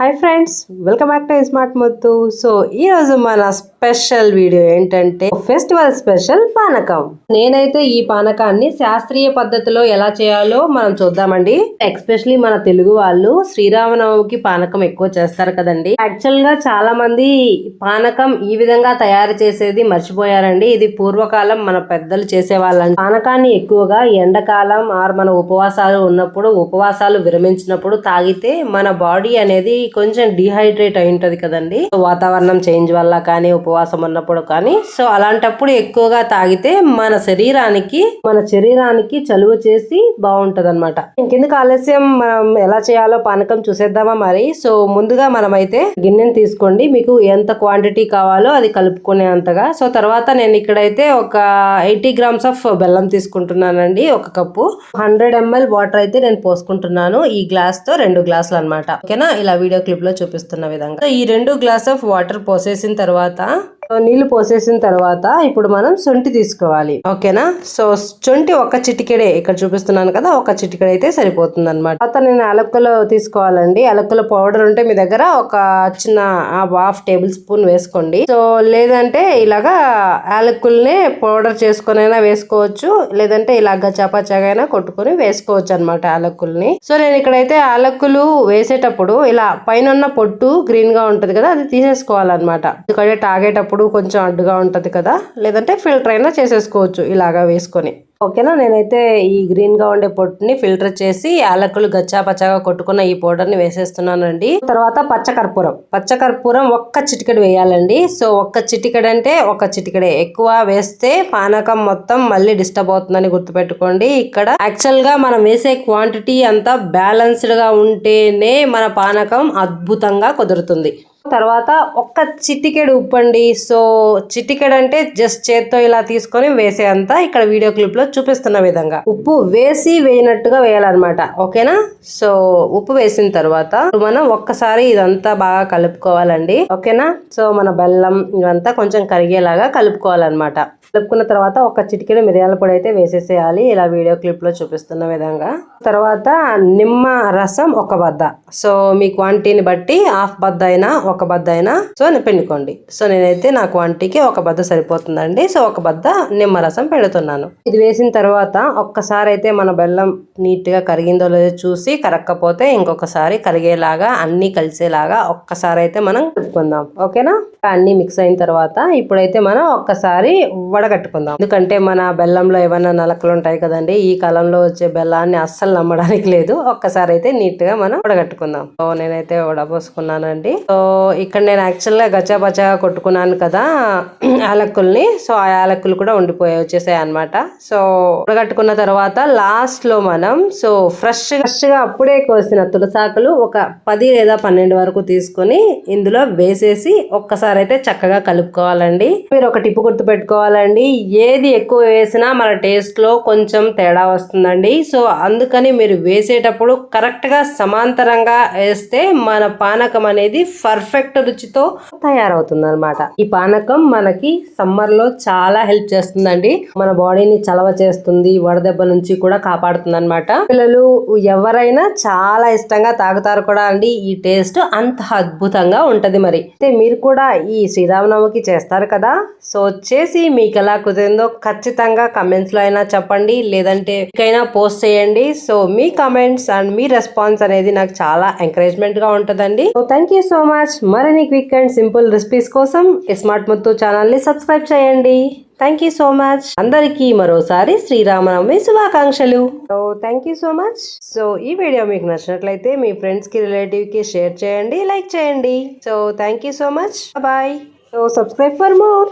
Hi friends welcome back to smart Muthu so ఈ రోజు మన స్పెషల్ వీడియో ఏంటంటే ఫెస్టివల్ స్పెషల్ పానకం. నేనైతే ఈ పానకాన్ని శాస్త్రీయ పద్ధతిలో ఎలా చేయాలో మనం చూద్దామండి. ఎక్స్పెషలీ మన తెలుగు వాళ్ళు శ్రీరామనవమికి పానకం ఎక్కువ చేస్తారు కదండి. యాక్చువల్గా చాలా మంది పానకం ఈ విధంగా తయారు చేసేది మర్చిపోయారండి. ఇది పూర్వకాలం మన పెద్దలు చేసేవాళ్ళండి. పానకాన్ని ఎక్కువగా ఎండాకాలం ఆర్ మన ఉపవాసాలు ఉన్నప్పుడు ఉపవాసాలు విరమించినప్పుడు తాగితే మన బాడీ అనేది కొంచెం డిహైడ్రేట్ అయి ఉంటుంది కదండి. సో వాతావరణం చేంజ్ వల్ల కానీ ఉపవాసం ఉన్నప్పుడు కానీ సో అలాంటప్పుడు ఎక్కువగా తాగితే మన శరీరానికి మన శరీరానికి చలువ చేసి బాగుంటది అనమాట ఇంకెందుకు ఆలస్యం? మనం ఎలా చేయాలో పానకం చూసేద్దామా మరి? సో ముందుగా మనమైతే గిన్నెని తీసుకోండి. మీకు ఎంత క్వాంటిటీ కావాలో అది కలుపుకునే అంతగా. సో తర్వాత నేను ఇక్కడైతే ఒక ఎయిటీ గ్రామ్స్ ఆఫ్ బెల్లం తీసుకుంటున్నానండి ఒక కప్పు. హండ్రెడ్ ఎంఎల్ వాటర్ అయితే నేను పోసుకుంటున్నాను ఈ గ్లాస్తో రెండు గ్లాసులు అనమాట ఓకేనా? ఇలా వీడియో క్లిప్లో చూపిస్తున్న విధంగా ఈ రెండు గ్లాస్ ఆఫ్ వాటర్ పోసేసిన తర్వాత నీళ్ళు పోసేసిన తర్వాత ఇప్పుడు మనం శొంఠి తీసుకోవాలి. ఓకేనా? సో శొంఠి ఒక చిటికెడే ఇక్కడ చూపిస్తున్నాను కదా ఒక చిటికెడ అయితే సరిపోతుంది అనమాట తర్వాత నేను అలక్కలు తీసుకోవాలండి. అలక్కల పౌడర్ ఉంటే మీ దగ్గర ఒక చిన్న హాఫ్ టేబుల్ స్పూన్ వేసుకోండి. సో లేదంటే ఇలాగా యాలక్కుల్ని పౌడర్ చేసుకునైనా వేసుకోవచ్చు. లేదంటే ఇలాగ చపాచాగైనా కొట్టుకొని వేసుకోవచ్చు అనమాట యాలక్కుల్ని సో నేను ఇక్కడైతే అలక్కులు వేసేటప్పుడు ఇలా పైన పొట్టు గ్రీన్గా ఉంటది కదా అది తీసేసుకోవాలన్నమాట. ఎందుకంటే తాగేటప్పుడు కొంచెం అడ్డుగా ఉంటుంది కదా. లేదంటే ఫిల్టర్ అయినా చేసేసుకోవచ్చు ఇలాగా వేసుకొని. ఓకేనా? నేనైతే ఈ గ్రీన్గా ఉండే పొట్టుని ఫిల్టర్ చేసి యాలకులు గచ్చా పచ్చగా కొట్టుకున్న ఈ పౌడర్ని వేసేస్తున్నానండి. తర్వాత పచ్చకర్పూరం పచ్చకర్పూరం ఒక్క చిటికెడు వేయాలండి. సో ఒక్క చిటికెడు అంటే ఒక చిటికెడే. ఎక్కువ వేస్తే పానకం మొత్తం మళ్ళీ డిస్టర్బ్ అవుతుందని గుర్తుపెట్టుకోండి. ఇక్కడ యాక్చువల్గా మనం వేసే క్వాంటిటీ అంతా బ్యాలెన్స్డ్గా ఉంటేనే మన పానకం అద్భుతంగా కుదురుతుంది. తర్వాత ఒక్క చిటికెడు ఉప్పండి. సో చిటికెడు అంటే జస్ట్ చేత్తో ఇలా తీసుకొని వేసేంత ఇక్కడ వీడియో క్లిప్లో చూపిస్తున్న విధంగా. ఉప్పు వేసి వేయనట్టుగా వేయాలన్నమాట. ఓకేనా? సో ఉప్పు వేసిన తర్వాత మనం ఒక్కసారి ఇదంతా బాగా కలుపుకోవాలండి. ఓకేనా? సో మన బెల్లం ఇవంతా కొంచెం కరిగేలాగా కలుపుకోవాలన్నమాట. కలుపుకున్న తర్వాత ఒక చిటికెడు మిరియాల పొడి అయితే వేసేసేయాలి. ఇలా వీడియో క్లిప్లో చూపిస్తున్న విధంగా. తర్వాత నిమ్మ రసం ఒక బద్ద. సో మీ క్వాంటిటీని బట్టి హాఫ్ బద్ద అయినా ఒక బద్ద అయినా సో పిండుకోండి. సో నేనైతే నాకు వంటికి ఒక బద్ద సరిపోతుందండి. సో ఒక బద్ద నిమ్మరసం పెడుతున్నాను. ఇది వేసిన తర్వాత ఒక్కసారి అయితే మన బెల్లం నీట్గా కరిగిందో లేదో చూసి కరక్కపోతే ఇంకొకసారి కరిగేలాగా అన్ని కలిసేలాగా ఒక్కసారి అయితే మనం కలుపుకుందాం. ఓకేనా? అన్ని మిక్స్ అయిన తర్వాత ఇప్పుడైతే మనం ఒక్కసారి వడగట్టుకుందాం. ఎందుకంటే మన బెల్లంలో ఏమైనా నలకలు ఉంటాయి కదండి ఈ కాలంలో వచ్చే బెల్లాన్ని అస్సలు నమ్మడానికి లేదు. ఒక్కసారి అయితే నీట్గా మనం వడగట్టుకుందాం. సో నేనైతే వడపోసుకున్నానండి సో ఇక్కడ నేను యాక్చువల్గా గా కొట్టుకున్నాను కదా యాలక్కుల్ని. సో ఆ యాలక్కులు కూడా ఉండిపోయాయి వచ్చేసాయి అనమాట సో ఉడగట్టుకున్న తర్వాత లాస్ట్లో మనం సో ఫ్రెష్ ఫ్రెష్గా అప్పుడే కోసిన తులసాకులు ఒక పది లేదా పన్నెండు వరకు తీసుకొని ఇందులో వేసేసి ఒక్కసారి అయితే చక్కగా కలుపుకోవాలండి. మీరు ఒక టిప్పు గుర్తు పెట్టుకోవాలండి. ఏది ఎక్కువ వేసినా మన టేస్ట్లో కొంచెం తేడా వస్తుందండి. సో అందుకని మీరు వేసేటప్పుడు కరెక్ట్గా సమాంతరంగా వేస్తే మన పానకం అనేది పర్ఫెక్ట్ రుచితో తయారవుతుంది అనమాట ఈ పానకం మనకి సమ్మర్లో చాలా హెల్ప్ చేస్తుందండి. మన బాడీని చలవ చేస్తుంది వడదెబ్బ నుంచి కూడా కాపాడుతుంది అనమాట పిల్లలు ఎవరైనా చాలా ఇష్టంగా తాగుతారు కూడా అండి. ఈ టేస్ట్ అంత అద్భుతంగా ఉంటది మరి. అయితే మీరు కూడా ఈ శ్రీరామనవమికి చేస్తారు కదా? సో చేసి మీకు ఎలా కుదిరిందో ఖచ్చితంగా కమెంట్స్లో అయినా చెప్పండి. లేదంటే మీకైనా పోస్ట్ చేయండి. సో మీ కమెంట్స్ అండ్ మీ రెస్పాన్స్ అనేది నాకు చాలా ఎంకరేజ్మెంట్గా ఉంటదండి. So thank you so much మరిన్ని క్విక్ అండ్ సింపుల్ రెసిపీస్ కోసం స్మార్ట్ ముత్తు ఛానల్ని సబ్స్క్రైబ్ చేయండి. థ్యాంక్ యూ సో మచ్ అందరికీ మరోసారి శ్రీరామనవమి శుభాకాంక్షలు. So thank you so much so ఈ వీడియో మీకు నచ్చినట్లయితే మీ ఫ్రెండ్స్కి రిలేటివ్కి షేర్ చేయండి లైక్ చేయండి. So thank you so much bye so subscribe for more